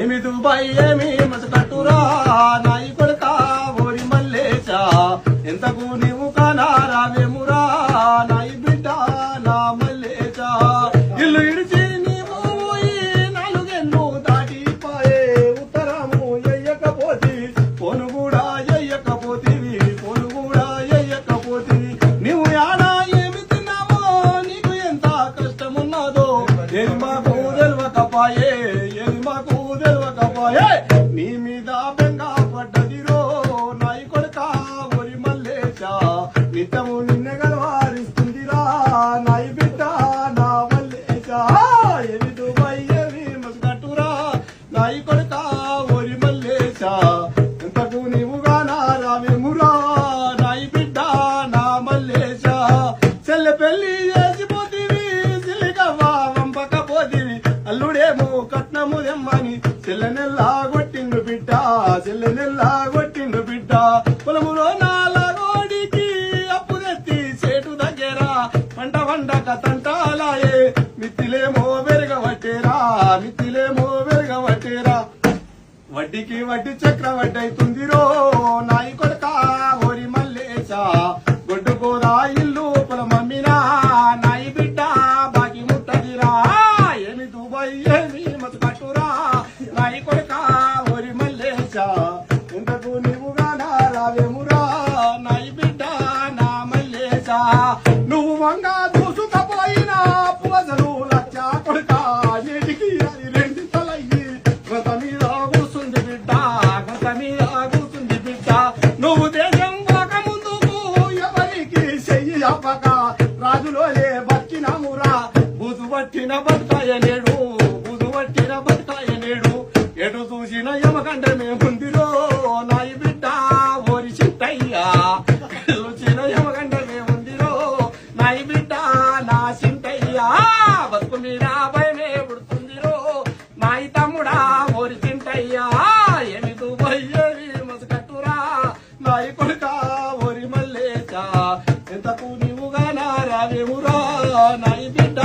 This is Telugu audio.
ఏమి దుబాయ్ ఏమి మసకట్టురా నాయి కొడుక ఓరి మల్లేశా. ఎంతకు నీవు కానా రావేమురా నాయి బిడ్డ నా మల్లేశా. ఇల్లు ఇడిచి నాయి కొడుక ఒరి మల్లేశా ఎంతకు నీవుగా నా రావేమురా నాయి బిడ్డ నా మల్లేశా. చెల్లె పెళ్ళి చేసిపోతీవి సిల్లిగవ్వ వంపకపోతీవి అల్లుడేమో కట్నము దెమ్మని చెల్లెనెల్లా కొట్టిండు బిడ్డ చెల్లెనెల్లా కొట్టిండు బిడ్డ. పొలములో నాలగోడికి అప్పు తెత్తి సేటు దగ్గర పంట వండక తంటాలాయే మిత్తిలేమో వెరగవట్టేరా మిత్తిలేమో వెరగవట్టేరా వడ్డీకి వడ్డీ చక్రవడ్డీ అవుతుందిరో నాయి కొడక ఓరి మల్లేశ. గొడ్డు కోదా ఇల్లు పొలమమ్మినా నాయి బిడ్డ బాకి ముట్టదిరా. ఏమి దుబాయ్ ఏమి మతకట్టురా నాయి కొడక ఓరి మల్లేశ. ఇంతకు నీవుగా నా రావేమురా నాయి బిడ్డ నా మల్లేశ. పట్టిన బతుకాయ నేడు పట్టిన బతుకాయ నేడు. ఎటు చూసిన యమకండమే ముందిరో నాయి బిడ్డ ఓరి చిట్టయ్యా. చూసిన యమకండమే ముందిరో నాయి బిడ్డ నా చింటయ్యా బతుకు మీద భయమే పుడుతుందిరో నాయి తమ్ముడా ఓరి చింటయ్యా ఎనిదు దుబ్బయ్యేవి మసకట్టురా నాయి కొడుక ఓరి మల్లేచా ఎంతకు నీవుగా నారా నాయి బిడ్డ.